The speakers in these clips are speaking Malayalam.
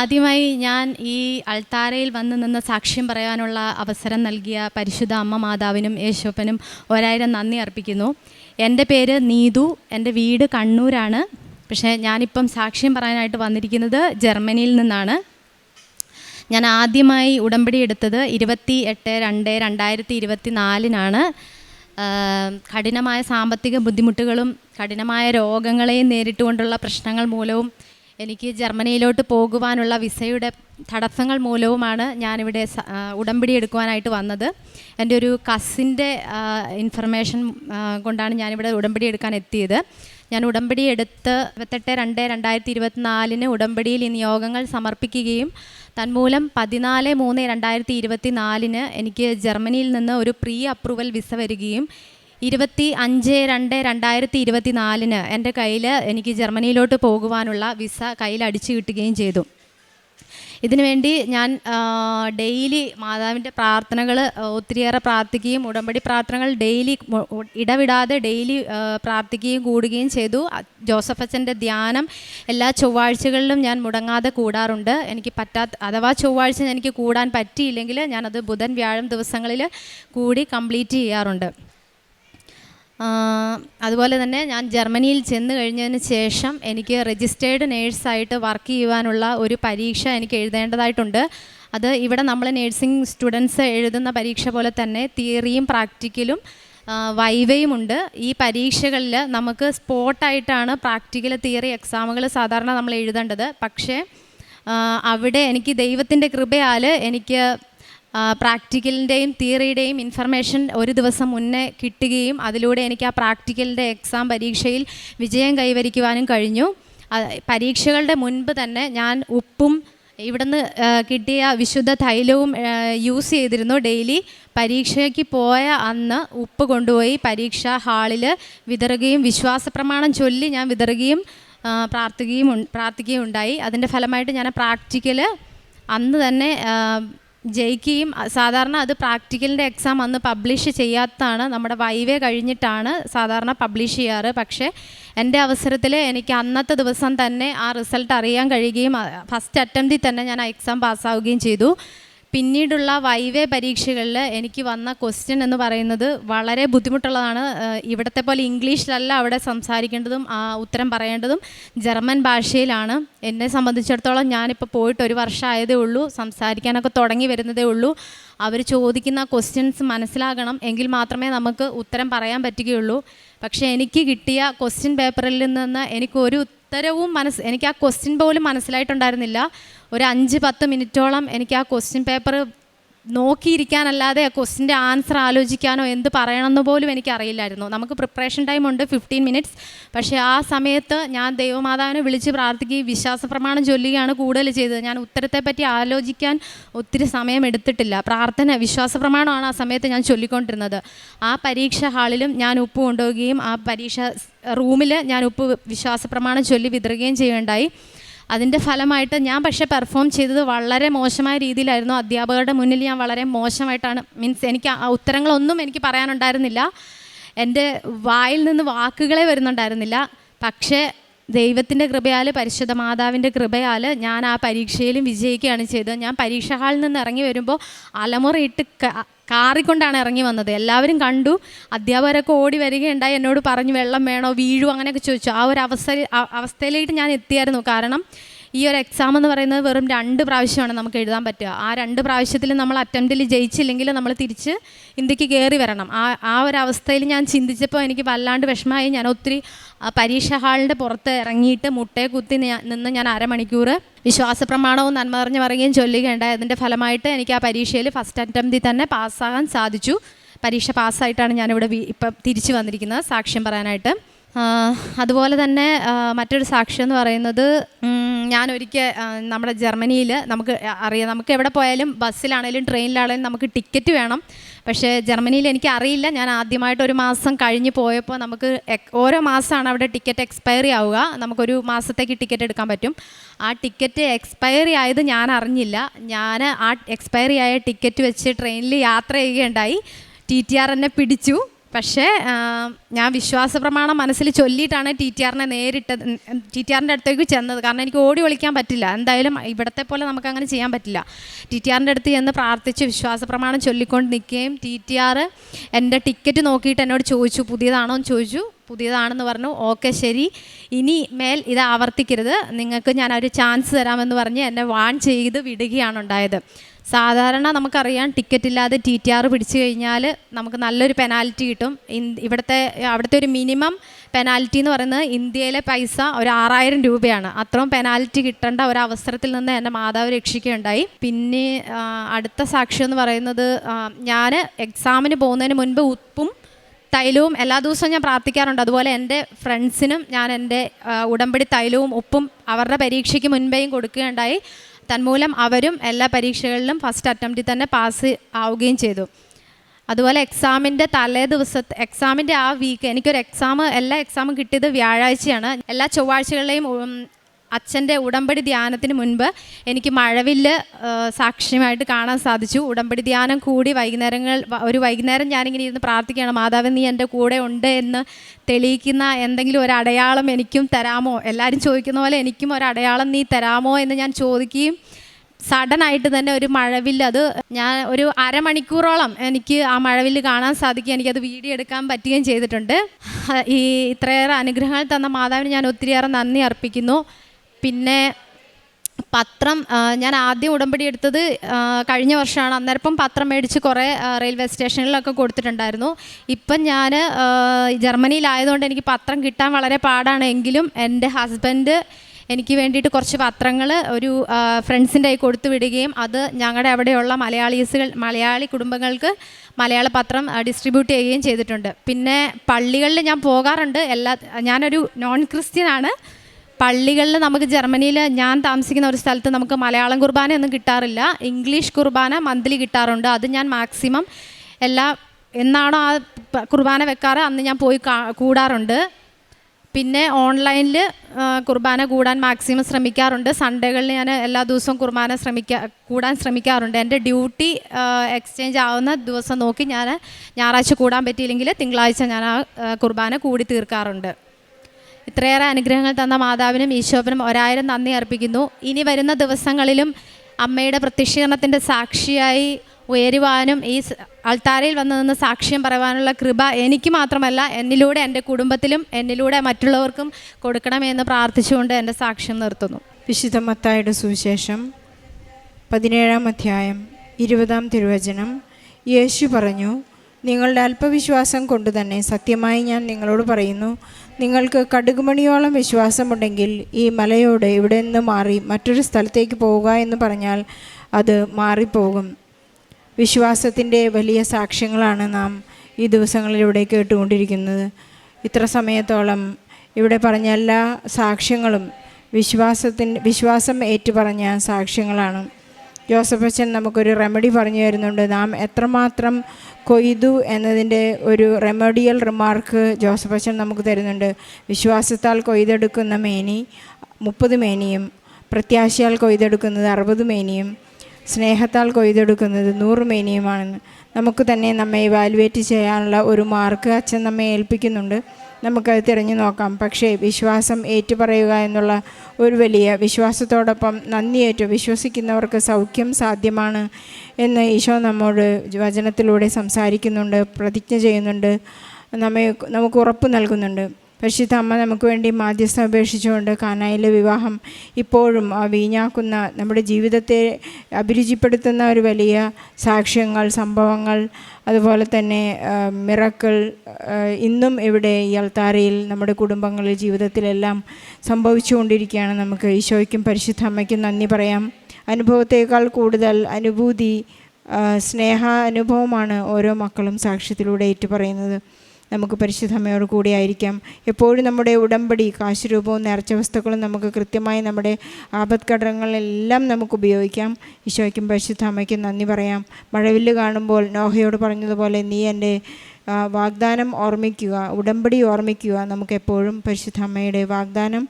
ആദ്യമായി ഞാൻ ഈ അൾത്താരയിൽ വന്ന് നിന്ന് സാക്ഷ്യം പറയാനുള്ള അവസരം നൽകിയ പരിശുദ്ധ അമ്മ മാതാവിനും യേശോപ്പനും ഒരായിരം നന്ദി അർപ്പിക്കുന്നു. എന്റെ പേര് നീതു എന്റെ വീട് കണ്ണൂരാണ്. പക്ഷേ ഞാനിപ്പം സാക്ഷ്യം പറയാനായിട്ട് വന്നിരിക്കുന്നത് ജർമ്മനിയിൽ നിന്നാണ്. ഞാൻ ആദ്യമായി ഉടമ്പടി എടുത്തത് ഇരുപത്തി എട്ട് രണ്ട് രണ്ടായിരത്തി ഇരുപത്തി നാലിനാണ് കഠിനമായ സാമ്പത്തിക ബുദ്ധിമുട്ടുകളും കഠിനമായ രോഗങ്ങളെയും നേരിട്ടുകൊണ്ടുള്ള പ്രശ്നങ്ങൾ മൂലവും എനിക്ക് ജർമ്മനിയിലോട്ട് പോകുവാനുള്ള വിസയുടെ തടസ്സങ്ങൾ മൂലവുമാണ് ഞാനിവിടെ ഉടമ്പടി എടുക്കുവാനായിട്ട് വന്നത്. എന്റെ ഒരു കസിന്റെ ഇൻഫർമേഷൻ കൊണ്ടാണ് ഞാനിവിടെ ഉടമ്പടി എടുക്കാൻ എത്തിയത്. ഞാൻ ഉടമ്പടി എടുത്ത് ഇരുപത്തെട്ട് രണ്ട് രണ്ടായിരത്തി ഇരുപത്തിനാലിന് ഉടമ്പടിയിൽ ഈ നിയോഗങ്ങൾ സമർപ്പിക്കുകയും തന്മൂലം പതിനാല് മൂന്ന് രണ്ടായിരത്തി ഇരുപത്തി നാലിന് എനിക്ക് ജർമ്മനിയിൽ നിന്ന് ഒരു പ്രീ അപ്രൂവൽ വിസ വരികയും ഇരുപത്തി അഞ്ച് രണ്ട് രണ്ടായിരത്തി ഇരുപത്തി നാലിന് എന്റെ കയ്യിൽ എനിക്ക് ജർമ്മനിയിലോട്ട് പോകുവാനുള്ള വിസ കയ്യിൽ അടിച്ചു കിട്ടുകയും ചെയ്തു. ഇതിനുവേണ്ടി ഞാൻ ഡെയിലി മാതാവിന്റെ പ്രാർത്ഥനകൾ ഒത്തിരിയേറെ പ്രാർത്ഥിക്കുകയും ഉടമ്പടി പ്രാർത്ഥനകൾ ഡെയിലി ഇടവിടാതെ ഡെയിലി പ്രാർത്ഥിക്കുകയും കൂടുകയും ചെയ്തു. ജോസഫ് അച്ഛന്റെ ധ്യാനം എല്ലാ ചൊവ്വാഴ്ചകളിലും ഞാൻ മുടങ്ങാതെ കൂടാറുണ്ട്. എനിക്ക് പറ്റാത്ത അഥവാ ചൊവ്വാഴ്ച എനിക്ക് കൂടാൻ പറ്റിയില്ലെങ്കിൽ ഞാനത് ബുധൻ വ്യാഴം ദിവസങ്ങളിൽ കൂടി കംപ്ലീറ്റ് ചെയ്യാറുണ്ട്. അതുപോലെ തന്നെ ഞാൻ ജർമ്മനിയിൽ ചെന്ന് കഴിഞ്ഞതിന് ശേഷം എനിക്ക് രജിസ്റ്റേർഡ് നേഴ്സായിട്ട് വർക്ക് ചെയ്യുവാനുള്ള ഒരു പരീക്ഷ എനിക്ക് എഴുതേണ്ടതായിട്ടുണ്ട്. അത് ഇവിടെ നമ്മൾ നേഴ്സിംഗ് സ്റ്റുഡൻസ് എഴുതുന്ന പരീക്ഷ പോലെ തന്നെ തിയറിയും പ്രാക്ടിക്കലും വൈവയും ഉണ്ട്. ഈ പരീക്ഷകളിൽ നമുക്ക് സ്പോട്ടായിട്ടാണ് പ്രാക്ടിക്കൽ തിയറി എക്സാമുകൾ സാധാരണ നമ്മൾ എഴുതേണ്ടത്. പക്ഷേ അവിടെ എനിക്ക് ദൈവത്തിന്റെ കൃപയാൽ എനിക്ക് പ്രാക്ടിക്കലിന്റെയും തിയറിയുടെയും ഇൻഫർമേഷൻ ഒരു ദിവസം മുന്നേ കിട്ടുകയും അതിലൂടെ എനിക്ക് ആ പ്രാക്ടിക്കലിന്റെ എക്സാം പരീക്ഷയിൽ വിജയം കൈവരിക്കുവാനും കഴിഞ്ഞു. പരീക്ഷകളുടെ മുൻപ് തന്നെ ഞാൻ ഉപ്പും ഇവിടുന്ന് കിട്ടിയ വിശുദ്ധ തൈലവും യൂസ് ചെയ്തിരുന്നു ഡെയിലി പരീക്ഷയ്ക്ക് പോയ അന്ന് ഉപ്പ് കൊണ്ടുപോയി പരീക്ഷാ ഹാളിൽ വിതറുകയും വിശ്വാസ പ്രമാണം ചൊല്ലി ഞാൻ വിതറുകയും പ്രാർത്ഥിക്കുകയും പ്രാർത്ഥിക്കുകയും ഉണ്ടായി അതിന്റെ ഫലമായിട്ട് ഞാൻ പ്രാക്ടിക്കൽ അന്ന് തന്നെ ജയിക്കുകയും സാധാരണ അത് പ്രാക്ടിക്കലിന്റെ എക്സാം അന്ന് പബ്ലിഷ് ചെയ്യാത്തതാണ് നമ്മുടെ വൈവേ കഴിഞ്ഞിട്ടാണ് സാധാരണ പബ്ലിഷ് ചെയ്യാറ്. പക്ഷേ എന്റെ അവസരത്തിൽ എനിക്ക് അന്നത്തെ ദിവസം തന്നെ ആ റിസൾട്ട് അറിയാൻ കഴിയുകയും ഫസ്റ്റ് അറ്റംപ്റ്റിൽ തന്നെ ഞാൻ ആ എക്സാം പാസ്സാവുകയും ചെയ്തു. പിന്നീടുള്ള വൈവേ പരീക്ഷകളിൽ എനിക്ക് വന്ന ക്വസ്റ്റ്യൻ എന്ന് പറയുന്നത് വളരെ ബുദ്ധിമുട്ടുള്ളതാണ്. ഇവിടത്തെ പോലെ ഇംഗ്ലീഷിലല്ല അവിടെ സംസാരിക്കേണ്ടതും ആ ഉത്തരം പറയേണ്ടതും ജർമ്മൻ ഭാഷയിലാണ്. എന്നെ സംബന്ധിച്ചിടത്തോളം ഞാനിപ്പോൾ പോയിട്ട് ഒരു വർഷമായതേ ഉള്ളൂ സംസാരിക്കാനൊക്കെ തുടങ്ങി വരുന്നതേ ഉള്ളൂ. അവർ ചോദിക്കുന്ന ക്വസ്റ്റ്യൻസ് മനസ്സിലാകണം എങ്കിൽ മാത്രമേ നമുക്ക് ഉത്തരം പറയാൻ പറ്റുകയുള്ളൂ. പക്ഷേ എനിക്ക് കിട്ടിയ ക്വസ്റ്റ്യൻ പേപ്പറിൽ നിന്ന് എനിക്ക് ഒരു ഉത്തരവും മനസ്സ് എനിക്ക് ആ ക്വസ്റ്റ്യൻ പോലും മനസ്സിലായിട്ടുണ്ടായിരുന്നില്ല. ഒരു അഞ്ച് പത്ത് മിനിറ്റോളം എനിക്ക് ആ ക്വസ്റ്റ്യൻ പേപ്പർ നോക്കിയിരിക്കാനല്ലാതെ ആ ക്വസ്റ്റിന്റെ ആൻസർ ആലോചിക്കാനോ എന്ത് പറയണമെന്ന് പോലും എനിക്കറിയില്ലായിരുന്നു. നമുക്ക് പ്രിപ്പറേഷൻ ടൈം ഉണ്ട് ഫിഫ്റ്റീൻ മിനിറ്റ്സ് പക്ഷേ ആ സമയത്ത് ഞാൻ ദൈവമാതാവിനെ വിളിച്ച് പ്രാർത്ഥിക്കുകയും വിശ്വാസ പ്രമാണം ചൊല്ലുകയാണ് കൂടുതൽ ചെയ്തത്. ഞാൻ ഉത്തരത്തെപ്പറ്റി ആലോചിക്കാൻ ഒത്തിരി സമയം എടുത്തിട്ടില്ല. പ്രാർത്ഥന വിശ്വാസ പ്രമാണമാണ് ആ സമയത്ത് ഞാൻ ചൊല്ലിക്കൊണ്ടിരുന്നത്. ആ പരീക്ഷ ഹാളിലും ഞാൻ ഉപ്പ് കൊണ്ടുപോവുകയും ആ പരീക്ഷ റൂമിൽ ഞാൻ ഉപ്പ് വിശ്വാസ പ്രമാണം ചൊല്ലി വിതറുകയും ചെയ്യുകയുണ്ടായി. അതിന്റെ ഫലമായിട്ട് ഞാൻ പക്ഷേ പെർഫോം ചെയ്തത് വളരെ മോശമായ രീതിയിലായിരുന്നു. അധ്യാപകരുടെ മുന്നിൽ ഞാൻ വളരെ മോശമായിട്ടാണ്. മീൻസ് എനിക്ക് ഉത്തരങ്ങളൊന്നും എനിക്ക് പറയാനുണ്ടായിരുന്നില്ല. എന്റെ വായിൽ നിന്ന് വാക്കുകളെ വരുന്നുണ്ടായിരുന്നില്ല. പക്ഷേ ദൈവത്തിന്റെ കൃപയാൽ പരിശുദ്ധ മാതാവിന്റെ കൃപയാൽ ഞാൻ ആ പരീക്ഷയിലും വിജയിക്കുകയാണ് ചെയ്തത്. ഞാൻ പരീക്ഷ ഹാളിൽ നിന്ന് ഇറങ്ങി വരുമ്പോൾ അലമുറയിട്ട് കാറിക്കൊണ്ടാണ് ഇറങ്ങി വന്നത്. എല്ലാവരും കണ്ടു. അധ്യാപകരൊക്കെ ഓടി വരികയുണ്ടായി. എന്നോട് പറഞ്ഞു വെള്ളം വേണോ? വീഴോ? അങ്ങനെയൊക്കെ ചോദിച്ചു. ആ ഒരു അവസ്ഥ അവസ്ഥയിലേക്ക് ഞാൻ എത്തിയായിരുന്നു. കാരണം ഈ ഒരു എക്സാം എന്ന് പറയുന്നത് വെറും രണ്ട് പ്രാവശ്യമാണ് നമുക്ക് എഴുതാൻ പറ്റുക. ആ രണ്ട് പ്രാവശ്യത്തിൽ നമ്മൾ അറ്റംപ്റ്റിൽ ജയിച്ചില്ലെങ്കിൽ നമ്മൾ തിരിച്ച് ഇന്ത്യയ്ക്ക് കയറി വരണം. ആ ആ ഒരു അവസ്ഥയിൽ ഞാൻ ചിന്തിച്ചപ്പോൾ എനിക്ക് വല്ലാണ്ട് വിഷമമായി. ഞാൻ ഒത്തിരി പരീക്ഷ ഹാളിന്റെ പുറത്ത് ഇറങ്ങിയിട്ട് മുട്ടയെ കുത്തി നിന്ന് ഞാൻ അരമണിക്കൂർ വിശ്വാസ പ്രമാണവും നന്മ പറഞ്ഞു പറയുകയും ചൊല്ലുകയുണ്ടായി. അതിന്റെ ഫലമായിട്ട് എനിക്ക് ആ പരീക്ഷയിൽ ഫസ്റ്റ് അറ്റംപ്റ്റിൽ തന്നെ പാസ്സാകാൻ സാധിച്ചു. പരീക്ഷ പാസ്സായിട്ടാണ് ഞാനിവിടെ ഇപ്പം തിരിച്ചു വന്നിരിക്കുന്നത്. സാക്ഷ്യം പറയാനായിട്ട്. അതുപോലെ തന്നെ മറ്റൊരു സാക്ഷ്യം എന്ന് പറയുന്നത് ഞാനൊരിക്കൽ നമ്മുടെ ജർമ്മനിയിൽ നമുക്ക് അറിയാം നമുക്ക് എവിടെ പോയാലും ബസ്സിലാണേലും ട്രെയിനിലാണേലും നമുക്ക് ടിക്കറ്റ് വേണം. പക്ഷേ ജർമ്മനിയിൽ എനിക്ക് അറിയില്ല. ഞാൻ ആദ്യമായിട്ട് ഒരു മാസം കഴിഞ്ഞ് പോയപ്പോൾ നമുക്ക് ഓരോ മാസമാണ് അവിടെ ടിക്കറ്റ് എക്സ്പയറി ആവുക. നമുക്കൊരു മാസത്തേക്ക് ടിക്കറ്റ് എടുക്കാൻ പറ്റും. ആ ടിക്കറ്റ് എക്സ്പയറി ആയത് ഞാൻ അറിഞ്ഞില്ല. ഞാൻ ആ എക്സ്പയറി ആയ ടിക്കറ്റ് വെച്ച് ട്രെയിനിൽ യാത്ര ചെയ്യുകയുണ്ടായി. ടി ടി ആർ എന്നെ പിടിച്ചു. പക്ഷേ ഞാൻ വിശ്വാസ പ്രമാണം മനസ്സിൽ ചൊല്ലിയിട്ടാണ് ടി ടി ആറിനെ നേരിട്ട് ടി ടി ആറിന്റെ അടുത്തേക്ക് ചെന്നത്. കാരണം എനിക്ക് ഓടി ഒളിക്കാൻ പറ്റില്ല. എന്തായാലും ഇവിടത്തെ പോലെ നമുക്ക് അങ്ങനെ ചെയ്യാൻ പറ്റില്ല. ടി ടി ആറിന്റെ അടുത്ത് ചെന്ന് പ്രാർത്ഥിച്ച് വിശ്വാസ പ്രമാണം ചൊല്ലിക്കൊണ്ട് നിൽക്കുകയും ടി ടി എന്റെ ടിക്കറ്റ് നോക്കിയിട്ട് എന്നോട് ചോദിച്ചു പുതിയതാണോ? എന്ന് ചോദിച്ചു. പുതിയതാണെന്ന് പറഞ്ഞു. ഓക്കെ ശരി. ഇനി മേൽ ഇത് ആവർത്തിക്കരുത് നിങ്ങൾക്ക് ഞാൻ ഒരു ചാൻസ് തരാമെന്ന് പറഞ്ഞ് എന്നെ വാൺ ചെയ്ത് വിടുകയാണ് ഉണ്ടായത്. സാധാരണ നമുക്കറിയാം ടിക്കറ്റ് ഇല്ലാതെ ടി ടി ആർ പിടിച്ചു കഴിഞ്ഞാൽ നമുക്ക് നല്ലൊരു പെനാൽറ്റി കിട്ടും. ഇവിടുത്തെ അവിടുത്തെ ഒരു മിനിമം പെനാൽറ്റി എന്ന് പറയുന്നത് ഇന്ത്യയിലെ പൈസ ഒരു ആറായിരം രൂപയാണ്. അത്രയും പെനാൽറ്റി കിട്ടേണ്ട ഒരു അവസരത്തിൽ നിന്ന് എന്റെ മാതാവ് രക്ഷിക്കുകയുണ്ടായി. പിന്നെ അടുത്ത സാക്ഷ്യം എന്ന് പറയുന്നത് ഞാൻ എക്സാമിന് പോകുന്നതിന് മുൻപ് ഉപ്പും തൈലവും എല്ലാ ദിവസവും ഞാൻ പ്രാർത്ഥിക്കാറുണ്ട്. അതുപോലെ എന്റെ ഫ്രണ്ട്സിനും ഞാൻ എന്റെ ഉടമ്പടി തൈലവും ഉപ്പും അവരുടെ പരീക്ഷയ്ക്ക് മുൻപേയും കൊടുക്കുകയുണ്ടായി. തന്മൂലം അവരും എല്ലാ പരീക്ഷകളിലും ഫസ്റ്റ് അറ്റംപ്റ്റിൽ തന്നെ പാസ് ആവുകയും ചെയ്തു. അതുപോലെ എക്സാമിന്റെ തലേ ദിവസത്തെ എക്സാമിന്റെ ആ വീക്ക് എനിക്കൊരു എക്സാം എല്ലാ എക്സാമും കിട്ടിയത് വ്യാഴാഴ്ചയാണ്. എല്ലാ ചൊവ്വാഴ്ചകളിലെയും അച്ഛന്റെ ഉടമ്പടി ധ്യാനത്തിന് മുൻപ് എനിക്ക് മഴവില്ല് സാക്ഷ്യമായിട്ട് കാണാൻ സാധിച്ചു. ഉടമ്പടി ധ്യാനം കൂടി വൈകുന്നേരങ്ങൾ ഒരു വൈകുന്നേരം ഞാനിങ്ങനെ ഇരുന്ന് പ്രാർത്ഥിക്കുകയാണ് മാതാവ് നീ എന്റെ കൂടെ ഉണ്ട് എന്ന് തെളിയിക്കുന്ന എന്തെങ്കിലും ഒരു അടയാളം എനിക്കും തരാമോ? എല്ലാവരും ചോദിക്കുന്ന പോലെ എനിക്കും ഒരു അടയാളം നീ തരാമോ എന്ന് ഞാൻ ചോദിക്കുകയും സഡനായിട്ട് തന്നെ ഒരു മഴവില്ല് അത് ഞാൻ ഒരു അരമണിക്കൂറോളം എനിക്ക് ആ മഴവില്ല് കാണാൻ സാധിക്കും എനിക്കത് വീഡിയോ എടുക്കാൻ പറ്റുകയും ചെയ്തിട്ടുണ്ട്. ഈ ഇത്രയേറെ അനുഗ്രഹങ്ങൾ തന്ന മാതാവിന് ഞാൻ ഒത്തിരിയേറെ നന്ദി അർപ്പിക്കുന്നു. പിന്നെ പത്രം ഞാൻ ആദ്യം ഉടമ്പടി എടുത്തത് കഴിഞ്ഞ വർഷമാണ്. അന്നേരപ്പം പത്രം മേടിച്ച് കുറേ റെയിൽവേ സ്റ്റേഷനിലൊക്കെ കൊടുത്തിട്ടുണ്ടായിരുന്നു. ഇപ്പം ഞാൻ ജർമ്മനിയിലായതുകൊണ്ട് എനിക്ക് പത്രം കിട്ടാൻ വളരെ പാടാണ്. എങ്കിലും എന്റെ ഹസ്ബൻഡ് എനിക്ക് വേണ്ടിയിട്ട് കുറച്ച് പത്രങ്ങൾ ഒരു ഫ്രണ്ട്സിന്റെ ആയി കൊടുത്തു വിടുകയും അത് ഞങ്ങളുടെ അവിടെയുള്ള മലയാളീസുകൾ മലയാളി കുടുംബങ്ങൾക്ക് മലയാള പത്രം ഡിസ്ട്രിബ്യൂട്ട് ചെയ്യുകയും ചെയ്തിട്ടുണ്ട്. പിന്നെ പള്ളികളിൽ ഞാൻ പോകാറുണ്ട്. എല്ലാ ഞാനൊരു നോൺ ക്രിസ്ത്യനാണ്. പള്ളികളിൽ നമുക്ക് ജർമ്മനിയിൽ ഞാൻ താമസിക്കുന്ന ഒരു സ്ഥലത്ത് നമുക്ക് മലയാളം കുർബാന ഒന്നും കിട്ടാറില്ല. ഇംഗ്ലീഷ് കുർബാന മന്ത്ലി കിട്ടാറുണ്ട്. അത് ഞാൻ മാക്സിമം എല്ലാ എന്നാണോ ആ കുർബാന വെക്കാറ് അന്ന് ഞാൻ പോയി കൂടാറുണ്ട്. പിന്നെ ഓൺലൈനിൽ കുർബാന കൂടാൻ മാക്സിമം ശ്രമിക്കാറുണ്ട്. സൺഡേകളിൽ ഞാൻ എല്ലാ ദിവസവും കുർബാന ശ്രമിക്കാ കൂടാൻ ശ്രമിക്കാറുണ്ട്. എന്റെ ഡ്യൂട്ടി എക്സ്ചേഞ്ച് ആവുന്ന ദിവസം നോക്കി ഞാൻ ഞായറാഴ്ച കൂടാൻ പറ്റിയില്ലെങ്കിൽ തിങ്കളാഴ്ച ഞാൻ ആ, കുർബാന കൂടി തീർക്കാറുണ്ട്. ഇത്രയേറെ അനുഗ്രഹങ്ങൾ തന്ന മാതാവിനും ഈശോപ്പനും ഒരായിരം നന്ദി അർപ്പിക്കുന്നു. ഇനി വരുന്ന ദിവസങ്ങളിലും അമ്മയുടെ പ്രത്യക്ഷീകരണത്തിന്റെ സാക്ഷിയായി ഉയരുവാനും ഈ അൾത്താരയിൽ വന്നു നിന്ന് സാക്ഷ്യം പറയാനുള്ള കൃപ എനിക്ക് മാത്രമല്ല എന്നിലൂടെ എന്റെ കുടുംബത്തിലും എന്നിലൂടെ മറ്റുള്ളവർക്കും കൊടുക്കണമെന്ന് പ്രാർത്ഥിച്ചുകൊണ്ട് എന്റെ സാക്ഷ്യം നിർത്തുന്നു. വിശുദ്ധ മത്തായുടെ സുവിശേഷം പതിനേഴാം അധ്യായം ഇരുപതാം തിരുവചനം. യേശു പറഞ്ഞു നിങ്ങളുടെ അല്പവിശ്വാസം കൊണ്ട് തന്നെ സത്യമായി ഞാൻ നിങ്ങളോട് പറയുന്നു. നിങ്ങൾക്ക് കടുകുമണിയോളം വിശ്വാസമുണ്ടെങ്കിൽ ഈ മലയോട് ഇവിടെ നിന്ന് മാറി മറ്റൊരു സ്ഥലത്തേക്ക് പോവുക എന്ന് പറഞ്ഞാൽ അത് മാറിപ്പോകും. വിശ്വാസത്തിന്റെ വലിയ സാക്ഷ്യങ്ങളാണ് നാം ഈ ദിവസങ്ങളിലൂടെ കേട്ടുകൊണ്ടിരിക്കുന്നത്. ഇത്ര സമയത്തോളം ഇവിടെ പറഞ്ഞ എല്ലാ സാക്ഷ്യങ്ങളും വിശ്വാസത്തിന്റെ വിശ്വാസം ഏറ്റുപറഞ്ഞ സാക്ഷ്യങ്ങളാണ്. ജോസഫ് അച്ഛൻ നമുക്കൊരു റെമഡി പറഞ്ഞു തരുന്നുണ്ട്. നാം എത്രമാത്രം കൊയ്തു എന്നതിന്റെ ഒരു റെമഡിയൽ റിമാർക്ക് ജോസഫ് അച്ഛൻ നമുക്ക് തരുന്നുണ്ട്. വിശ്വാസത്താൽ കൊയ്തെടുക്കുന്ന മേനി മുപ്പത് മേനിയും പ്രത്യാശയാൽ കൊയ്തെടുക്കുന്നത് അറുപത് മേനിയും സ്നേഹത്താൽ കൊയ്തെടുക്കുന്നത് നൂറ് മേനിയുമാണെന്ന് നമുക്ക് തന്നെ നമ്മെ ഇവാലുവേറ്റ് ചെയ്യാനുള്ള ഒരു മാർക്ക് അച്ഛൻ നമ്മെ ഏൽപ്പിക്കുന്നുണ്ട്. നമുക്കത് തിരഞ്ഞു നോക്കാം. പക്ഷേ വിശ്വാസം ഏറ്റുപറയുക എന്നുള്ള ഒരു വലിയ വിശ്വാസത്തോടൊപ്പം നന്ദിയേറ്റു. വിശ്വസിക്കുന്നവർക്ക് സൗഖ്യം സാധ്യമാണ് എന്ന് ഈശോ നമ്മോട് വചനത്തിലൂടെ സംസാരിക്കുന്നുണ്ട് പ്രതിജ്ഞ ചെയ്യുന്നുണ്ട് നമ്മെ നമുക്ക് ഉറപ്പ് നൽകുന്നുണ്ട്. പരിശുദ്ധ അമ്മ നമുക്ക് വേണ്ടി മാധ്യസ്ഥം അപേക്ഷിച്ചുകൊണ്ട് കാനായിലെ വിവാഹം ഇപ്പോഴും വീഞ്ഞാക്കുന്ന നമ്മുടെ ജീവിതത്തെ അഭിരുചിപ്പെടുത്തുന്ന ഒരു വലിയ സാക്ഷ്യങ്ങൾ സംഭവങ്ങൾ അതുപോലെ തന്നെ മിറക്കൾ ഇന്നും ഇവിടെ ഈ അൾത്താരയിൽ നമ്മുടെ കുടുംബങ്ങളിൽ ജീവിതത്തിലെല്ലാം സംഭവിച്ചുകൊണ്ടിരിക്കുകയാണ്. നമുക്ക് ഈശോയ്ക്കും പരിശുദ്ധ അമ്മയ്ക്കും നന്ദി പറയാം. അനുഭവത്തേക്കാൾ കൂടുതൽ അനുഭൂതി സ്നേഹ അനുഭവമാണ് ഓരോ മക്കളും സാക്ഷ്യത്തിലൂടെ ഏറ്റുപറയുന്നത്. നമുക്ക് പരിശുദ്ധമ്മയോട് കൂടിയായിരിക്കാം എപ്പോഴും നമ്മുടെ ഉടമ്പടി കാശുരൂപവും നേർച്ച വസ്തുക്കളും നമുക്ക് കൃത്യമായി നമ്മുടെ ആപത്ഘടകങ്ങളെല്ലാം നമുക്ക് ഉപയോഗിക്കാം. ഈശോയ്ക്കും പരിശുദ്ധ അമ്മയ്ക്കും നന്ദി പറയാം. മഴവില്ല് കാണുമ്പോൾ നോഹയോട് പറഞ്ഞതുപോലെ നീ എന്റെ വാഗ്ദാനം ഓർമ്മിക്കുക ഉടമ്പടി ഓർമ്മിക്കുക നമുക്കെപ്പോഴും പരിശുദ്ധ അമ്മയുടെ വാഗ്ദാനം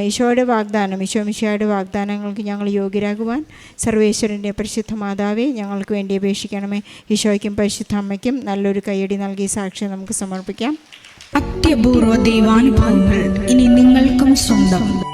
ഈശോയുടെ വാഗ്ദാനം ഈശോ മിശിഹായുടെ വാഗ്ദാനങ്ങൾക്ക് ഞങ്ങൾ യോഗ്യരാകുവാൻ സർവേശ്വരന്റെ പരിശുദ്ധ മാതാവേ ഞങ്ങൾക്ക് വേണ്ടി അപേക്ഷിക്കണമേ. ഈശോയ്ക്കും പരിശുദ്ധ അമ്മയ്ക്കും നല്ലൊരു കയ്യടി നൽകി സാക്ഷ്യം നമുക്ക് സമർപ്പിക്കാം. അത്യപൂർവ ദൈവാനുഭവങ്ങൾ ഇനി നിങ്ങൾക്കും സ്വന്തം.